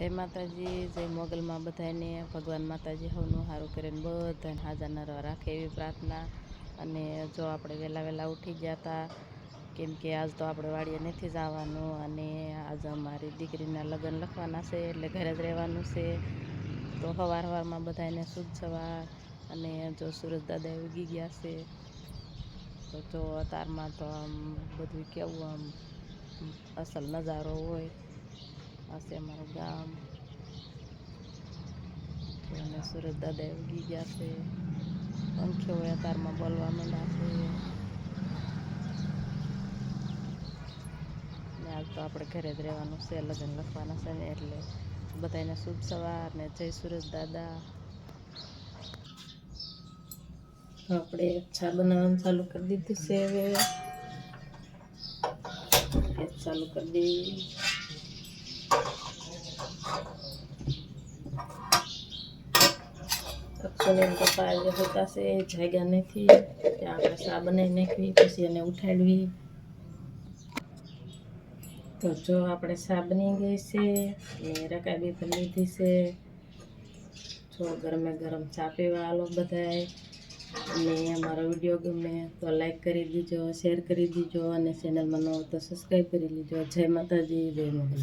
જય માતાજી, જય મોગલમાં બધાને ભગવાન માતાજી હવનું સારું કરીને બધાને હાજર નરવા રાખે એવી પ્રાર્થના. અને જો આપણે વહેલા વહેલા ઉઠી ગયા હતા કેમ કે આજ તો આપણે વાડીએ નથી જવાનું અને આજ અમારી દીકરીના લગ્ન લખવાના છે, એટલે ઘરે જ રહેવાનું છે. તો સવાર સવારમાં બધાને શુદ્ધ સવાર અને જો સુરત દાદા ઉગી ગયા છે, તો જો અતારમાં તો આમ બધું કેવું આમ અસલ નજારો હોય. આ છે અમારું ગામ. અને સુરત દાદા ઉગી ગયા છે. પંખીઓ અતારમાં બોલવા માંડ્યા છે. આજ તો આપણે ઘરે જ રહેવાનું છે, લગ્ન લખવાના છે ને એટલે બધાને શુભ સવાર ને જય સુરત દાદા. આપણે ચા બનાવવાનું ચાલુ કરી દીધું છે હવે. ચાલુ કરી દઈએ. અક્ષુને પપ્પા આજે હોતા છે જાગ્યા નથી. ત્યાં આપણે ચા બનાવી નાખવી, પછી એને ઉઠાડવી. તો જો આપણે ચા બની ગઈ છે, ને રકાબી પણ લીધી છે. જો ગરમે ગરમ ચા પીવા આલો બધાએ અને અમારો વીડિયો ગમે તો લાઈક કરી દીજો શેર કરી દીજો, અને ચેનલમાં નવો તો સબસ્ક્રાઈબ કરી લીજો. જય માતાજી, જય મોગલ